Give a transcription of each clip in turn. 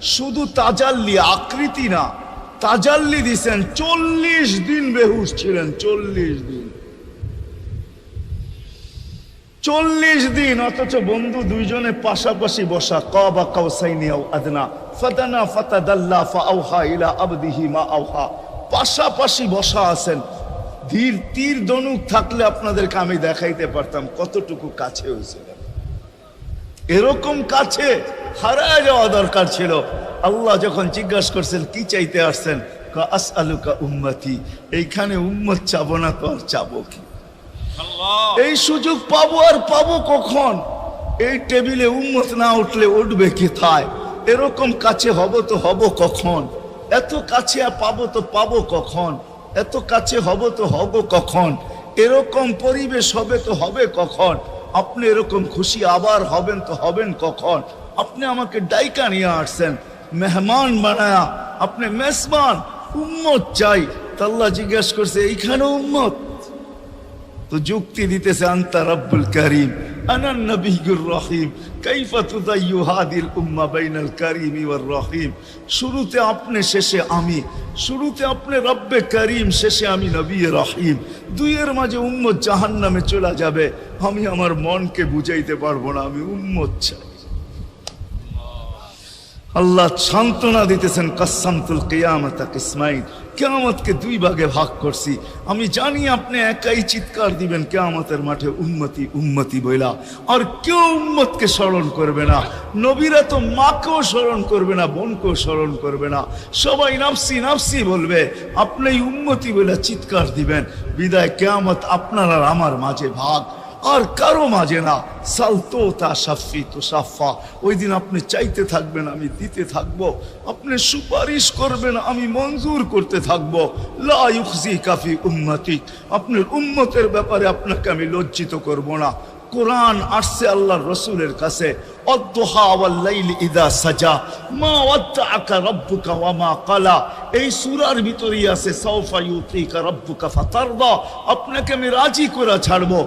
শুধু তাজাল্লি, আকৃতি না। তাজাল্লি দিছেন চল্লিশ দিন বেহুশ ছিলেন, চল্লিশ দিন। চল্লিশ দিন, অথচ বন্ধু দুইজনে পাশাপাশি বসা, কবা কাউসাইনি আও আদনা, ফাদানা ফাতাদাল্লা ফাআউহা ইলা আবদিহি মা আউহা। পাশাপাশি বসা আছেন। ধীর তীর দনুক থাকলে আপনাদেরকে আমি দেখাইতে পারতাম কতটুকু কাছে হয়েছিল এরকম কাছে হারায় যাওয়া দরকার ছিল। আল্লাহ যখন জিজ্ঞাসা করছেন কি চাইতে আসছেন? আস আলুকা উম্মতি এইখানে উম্মত চাবো না তো আর চাবো কি? এই সুযোগ পাবো আর পাবো কখন? এই টেবিলে উম্মত না উঠলে উঠবে কোথায় এরকম কাছে হব তো হব কখন? এত কাছে আর পাবো তো পাবো কখন? এত কাছে হব তো হব কখন? এরকম পরিবেশ হবে তো হবে কখন? আপনি এরকম খুশি আবার হবেন তো হবেন কখন? আপনি আমাকে ডাইকা নিয়ে আসছেন, মেহমান বানায়া, আপনি মেসমান উম্মত চাই। তাল্লা জিজ্ঞেস করছে, এইখানে উম্মত? তো যুক্তি দিতেছে, আন্তা রব্বুল করিম উম্মা করিম রহিম। শুরুতে আপনি, শেষে আমি। শুরুতে আপনি, রব্বে করিম, শেষে আমি রহিম। দুইয়ের মাঝে জাহান্নামে চলে যাবে। আমি আমার মনকে বুঝাইতে পারব না, আমি উম্মত চাই। আল্লাহ সান্ত্বনা দিতেছেন কাসামতুল কেয়ামত ইসমাইল কেয়ামতকে দুই ভাগে ভাগ করছি। আমি জানি আপনি একাই চিৎকার দিবেন, কেয়ামতের মাঠে উন্মতি উন্মতি বইলা। আর কেউ উম্মতকে স্মরণ করবে না। নবীরা তো মাকেও স্মরণ করবে না, বোনকেও স্মরণ করবে না। সবাই নাফসি নাফসি বলবে, আপনি উন্মতি বইলা চিৎকার দিবেন। বিদায়, কেয়ামত আপনার আর আমার মাঝে ভাগ। আর কারও মাঝে না। সালতো তা সাফি তো সাফা। ওই দিন আপনি চাইতে থাকবেন, আমি দিতে থাকব। আপনি সুপারিশ করবেন, আমি মঞ্জুর করতে থাকব। লা ইউখজি কাফি উম্মতিক আপনার উম্মতের ব্যাপারে আপনাকে আমি লজ্জিত করব না। কোরআন আসছে আল্লাহর রসুলের কাছে। এই সূরার ভিতরেই আছে আপনাকে আমি রাজি করে ছাড়বো।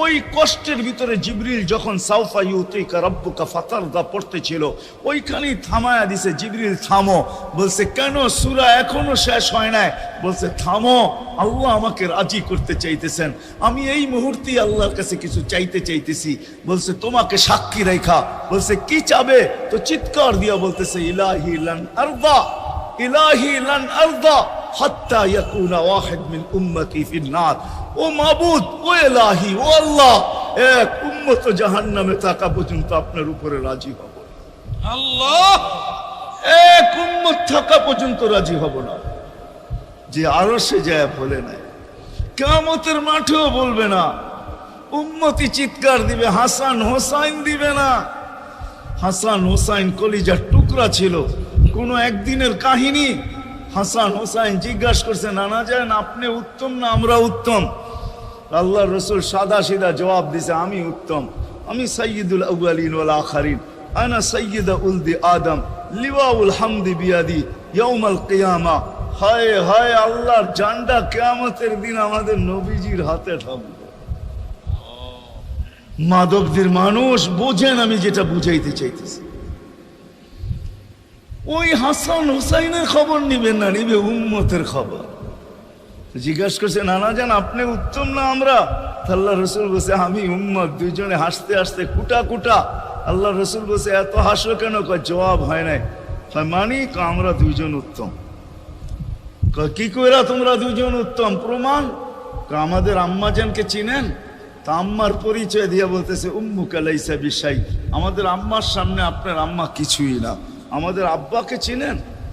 ওই কষ্টের ভিতরে জিবরিল যখন সাউফা ইউতিকা রব্বুকা ফাতারদা পড়তেছিল, ওইখানেই থামায়া দিছে, জিবরিল, থামো। বলছে, কেন? সুরা এখনও শেষ হয় নাই। বলছে, থামো, আল্লাহ আমাকে রাজি করতে চাইতেছেন। আমি এই মুহূর্তেই আল্লাহর কাছে কিছু চাইতে চাইতেছি। বলছে, তোমাকে সাক্ষী রেখা। বলছে, কি চাবে? তো চিৎকার দিয়া বলতেছে, ইলাহি লান আরদা, ইলাহি লান আরদা, হাত্তা ইয়াকুনা ওয়াহিদ মিন উম্মতি ফিন নার। ও মাবুদ ও ইলাহি ও আল্লাহ এক উম্মত জাহান্নামে থাকা পর্যন্ত আপনার উপরে রাজি হব আল্লাহ! এক উম্মত থাকা পর্যন্ত রাজি হব না। যে আরও সে যায় বলে নাই কেমতের মাঠেও বলবে না উম্মতি চিৎকার দিবে হাসান হোসাইন দিবে না। হাসান হোসাইন কলিজার টুকরা ছিল কোনো একদিনের কাহিনী। হাসান হোসাইন জিজ্ঞাসা করছে নানা যায় না আপনি উত্তম না আমরা উত্তম? আল্লাহ রসুল সাদা সিধা জবাব দিছে, আমি উত্তম। আমি সৈয়দুল আউয়ালিন ওয়াল আখারিন। আনা সৈয়দা উলদি আদম। লিওয়াউল হামদি বিয়াদি ইয়াউমাল কিয়ামা। হায় হায় আল্লাহর জান্ডা কিয়ামতের দিন আমাদের নবীজির হাতে থাকবে মাদকদের মানুষ বোঝেন আমি যেটা বুঝাইতে চাইতেছি। ওই হাসান হুসাইনের খবর নিবেন না, নিবে উম্মতের খবর। জিজ্ঞাসা করছে, নানা জান, আপনি উত্তম না আমরা? আল্লাহ রসুল বসে আমি উম্মত, দুইজনে হাসতে হাসতে কুটা কুটা। আল্লাহ রসুল বসে এত হাসো কেন? জবাব হয় নাই। মানি? আমরা দুইজন উত্তম। কি কইরা তোমরা দুজন উত্তম? প্রমাণ? আমাদের আম্মাজানকে চিনেন? তা আম্মার পরিচয় দিয়ে বলতেছে উম্মু কালাইসা বিশাই। আমাদের আম্মার সামনে আপনার আম্মা কিছুই না। আমাদের আব্বাকে চিনেন?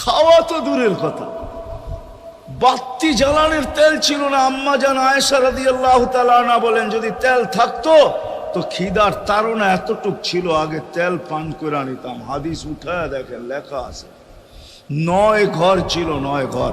খাওয়া তো দূরের কথা। বাত্তি জ্বালানের তেল ছিল না। আম্মা জান আয়েশা রাদি আল্লাহ না বলেন, যদি তেল থাকতো, তো খিদার তারা এতটুক ছিল, আগে তেল পান করে নিতাম। হাদিস উঠায় দেখেন, লেখা আছে। নয় ঘর ছিল, নয় ঘর।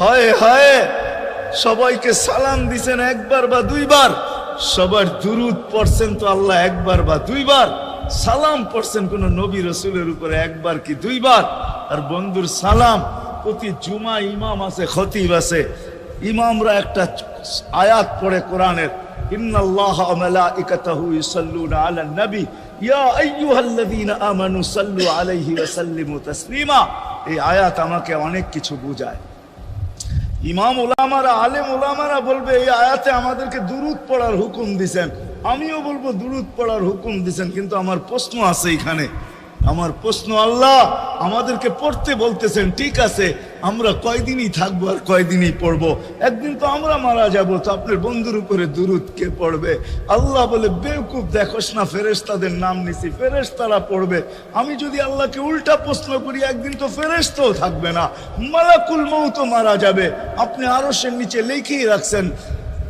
হায় হায়, সবাইকে সালাম দিছেন একবার বা দুইবার। সবার দুরুদ পড়ছেন তো আল্লাহ একবার বা দুইবার। সালাম পড়ছেন কোন নবী রসুলের উপরে একবার কি দুইবার? আর বন্ধুর সালাম, প্রতি জুমা ইমাম আছে, খতিব আছে। ইমামরা একটা আয়াত পড়ে কোরআনের এই আয়াত আমাকে অনেক কিছু বোঝায়। ইমাম ওলামারা আলেম ওলামারা বলবে, এই আয়াতে আমাদেরকে দুরুদ পড়ার হুকুম দিছেন। আমিও বলব, দুরুদ পড়ার হুকুম দিছেন। কিন্তু আমার প্রশ্ন আছে এখানে। আমার প্রশ্ন আল্লাহ আমাদেরকে পড়তে বলতেছেন, ঠিক আছে আমরা কয়দিনই থাকব আর কয়দিনই পড়ব? একদিন তো আমরা মারা যাব, তো আপনার বন্ধুর উপরে দুরুদ কে পড়বে? আল্লাহ বলে বেউকুব দেখোস না ফেরেস্তাদের নাম নিছি ফেরেস্তারা পড়বে। আমি যদি আল্লাহকে উল্টা প্রশ্ন করি, একদিন তো ফেরেশতাও থাকবে না। মালাকুল মৌ তো মারা যাবে। আপনি আরও নিচে লিখেই রাখছেন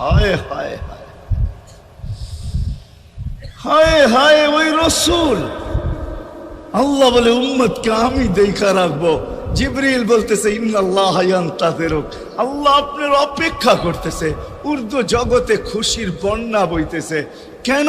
হায় হায় হায়। হায় হায়, ওই রসুল। আল্লাহ বলে, উম্মতকে আমি দেখা রাখব। জিবরিল বলতেছে, ইন্নাল্লাহ আল্লাহ আপনার অপেক্ষা করতেছে। উর্দু জগতে খুশির বন্যা বইতেছে। কেন?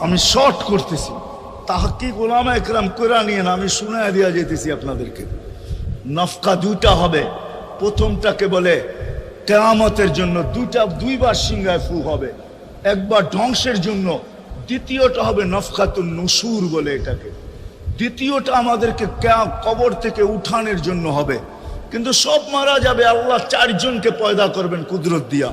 আমি শর্ট করতেছি। তাহাকি গোলাম একরাম করে নিয়ে না, আমি শুনে দিয়া যেতেছি আপনাদেরকে। নফকা দুইটা হবে। প্রথমটাকে বলে, কেয়ামতের জন্য দুইটা, দুইবার সিংহায় ফু হবে। একবার ধ্বংসের জন্য, দ্বিতীয়টা হবে নফকাতুল নসুর বলে এটাকে। দ্বিতীয়টা আমাদেরকে কবর থেকে উঠানের জন্য হবে। কিন্তু সব মারা যাবে, আল্লাহ চারজনকে পয়দা করবেন কুদরত দিয়া।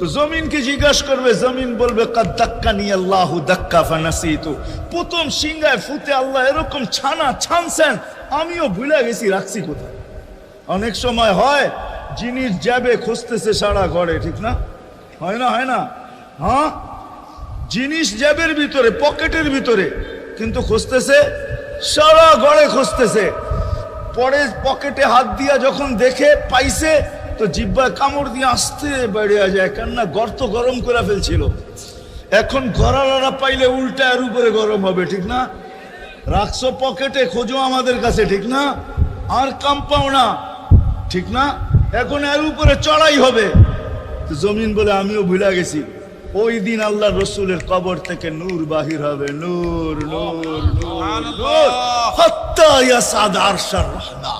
তো জমিনকে জিজ্ঞাসা করবে, জমিন বলবে আল্লাহ দাক্কা তো প্রথম সিংহায় ফুতে আল্লাহ এরকম ছানা ছানছেন, আমিও ভুলে গেছি, রাখছি কোথায়? অনেক সময় হয়, জিনিস যাবে, খুঁজতেছে সারা ঘরে, ঠিক না? হয় না হয় না? হ্যাঁ? জিনিস জ্যাবের ভিতরে, পকেটের ভিতরে, কিন্তু খুঁজতেছে, সারা ঘরে খুঁজতেছে। পরে পকেটে হাত দিয়া যখন দেখে, পাইছে তো জিব্বায় কামড় দিয়ে আসতে বেড়ে যায় কেননা গর্ত গরম করে ফেলছিল। এখন গড়ালারা পাইলে উল্টা এর উপরে গরম হবে ঠিক না? রাখছো পকেটে খোঁজো আমাদের কাছে ঠিক না? আর কাম পাও না ঠিক না? এখন এর উপরে চড়াই হবে। জমিন বলে আমিও ভুলে গেছি। ওই দিন আল্লাহ রসুলের কবর থেকে নূর বাহির হবে। নূর নূর নূর হাত্তা ইয়াসাদ আরশার রহমান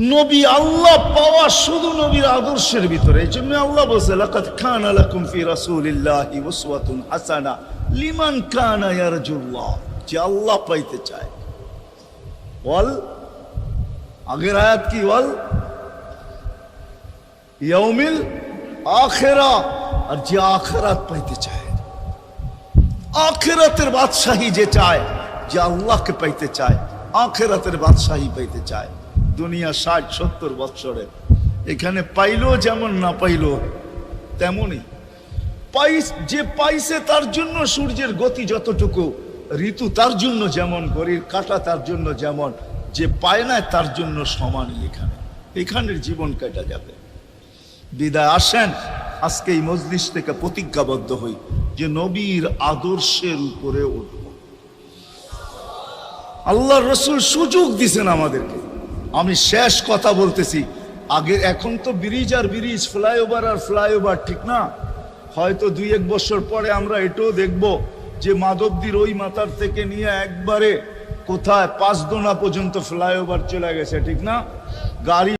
নবী আল্লাহ পাওয়া শুধু নবীর আদর্শের ভিতরে। এই জন্য আল্লাহ বলছে লাকাত কানা লাকুম ফি রাসূলিল্লাহি উসওয়াতুন হাসানা লিমান কানা ইয়ারজুল্লাহ। যে আল্লাহ পাইতে চায়। বল আগের আয়াত কি বল ইয়াউমিল আখেরা। আর যে আখেরাত পাইতে চায়, আখেরাতের বাদশাহী যে চায়, যে আল্লাহকে পাইতে চায়, আখেরাতের বাদশাহী পাইতে চায়। দুনিয়া ষাট, সত্তর বৎসরে এখানে পাইলো যেমন না পাইলো তেমনই। পাইস, যে পাইছে তার জন্য সূর্যের গতি যতটুকু, ঋতু তার জন্য যেমন, ঘড়ির কাটা তার জন্য যেমন, যে পায় না তার জন্য সমানই এখানে। এখানের জীবন কাটা যাবে। বিদায়, আসেন, আজকে এই মজলিস থেকে প্রতিজ্ঞাবদ্ধ হই যে নবীর আদর্শের উপরে উঠব। আল্লাহ রসুল সুযোগ দিছেন আমাদেরকে। আমি শেষ কথা বলতেছি। আগে এখন তো ব্রিজ আর ব্রিজ ফ্লাইওভার আর ফ্লাইওভার ঠিক না? হয়তো দুই এক বছর পরে আমরা এটাও দেখব যে মাধবদীর ওই মাথার থেকে নিয়ে একবারে কোথায় পাঁচদোনা পর্যন্ত ফ্লাইওভার চলে গেছে, ঠিক না? গাড়ি